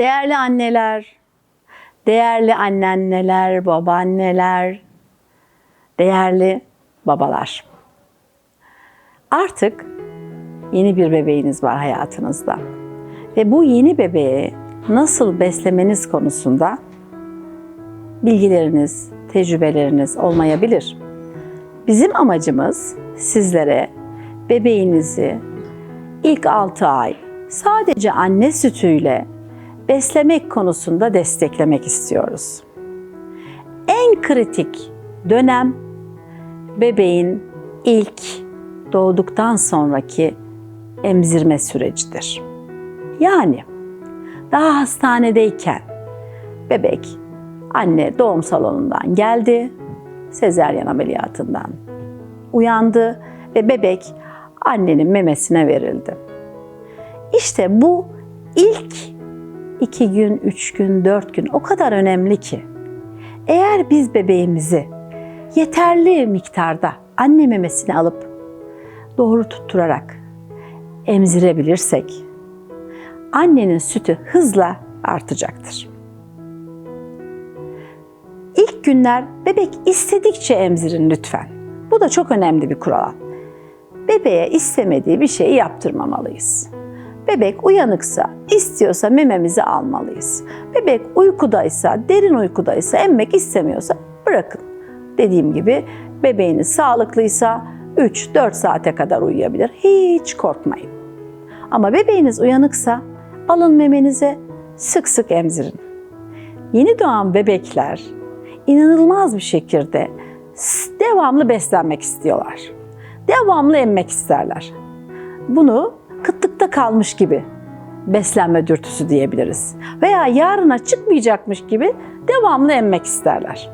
Değerli anneler, değerli anneanneler, babaanneler, değerli babalar. Artık yeni bir bebeğiniz var hayatınızda. Ve bu yeni bebeği nasıl beslemeniz konusunda bilgileriniz, tecrübeleriniz olmayabilir. Bizim amacımız sizlere bebeğinizi ilk 6 ay sadece anne sütüyle beslemek konusunda desteklemek istiyoruz. En kritik dönem bebeğin ilk doğduktan sonraki emzirme sürecidir. Yani daha hastanedeyken bebek anne doğum salonundan geldi, sezeryan ameliyatından uyandı ve bebek annenin memesine verildi. İşte bu ilk iki gün, üç gün, dört gün o kadar önemli ki. Eğer biz bebeğimizi yeterli miktarda anne memesine alıp doğru tutturarak emzirebilirsek annenin sütü hızla artacaktır. İlk günler bebek istedikçe emzirin lütfen. Bu da çok önemli bir kural. Bebeğe istemediği bir şeyi yaptırmamalıyız. Bebek uyanıksa, istiyorsa mememizi almalıyız. Bebek uykudaysa, derin uykudaysa, emmek istemiyorsa bırakın. Dediğim gibi bebeğiniz sağlıklıysa 3-4 saate kadar uyuyabilir. Hiç korkmayın. Ama bebeğiniz uyanıksa alın memenize sık sık emzirin. Yeni doğan bebekler inanılmaz bir şekilde devamlı beslenmek istiyorlar. Devamlı emmek isterler. Bunu kıtlıkta kalmış gibi beslenme dürtüsü diyebiliriz. Veya yarına çıkmayacakmış gibi devamlı emmek isterler.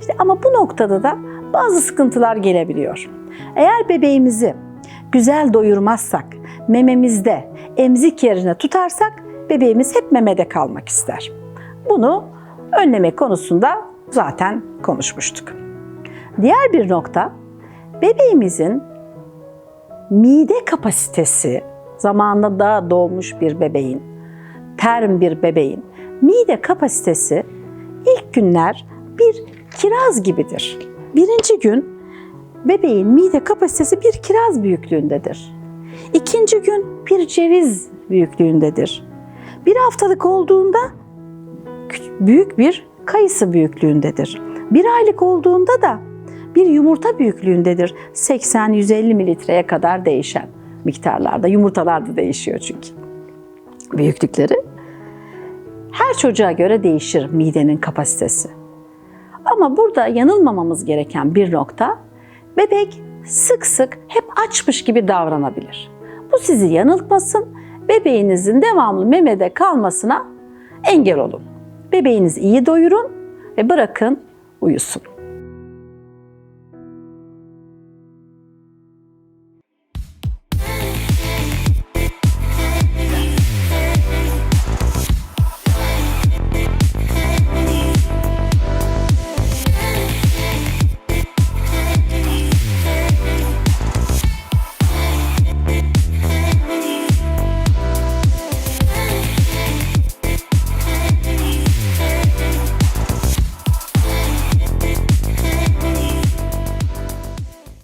İşte ama bu noktada da bazı sıkıntılar gelebiliyor. Eğer bebeğimizi güzel doyurmazsak, mememizde emzik yerine tutarsak bebeğimiz hep memede kalmak ister. Bunu önleme konusunda zaten konuşmuştuk. Diğer bir nokta bebeğimizin mide kapasitesi zamanında daha doğmuş bir bebeğin, term bir bebeğin mide kapasitesi ilk günler bir kiraz gibidir. Birinci gün bebeğin mide kapasitesi bir kiraz büyüklüğündedir. İkinci gün bir ceviz büyüklüğündedir. Bir haftalık olduğunda büyük bir kayısı büyüklüğündedir. Bir aylık olduğunda da bir yumurta büyüklüğündedir. 80-150 mililitreye kadar değişen miktarlarda. Yumurtalar da değişiyor çünkü. Büyüklükleri. Her çocuğa göre değişir midenin kapasitesi. Ama burada yanılmamamız gereken bir nokta, bebek sık sık hep açmış gibi davranabilir. Bu sizi yanıltmasın, bebeğinizin devamlı memede kalmasına engel olun. Bebeğinizi iyi doyurun ve bırakın uyusun.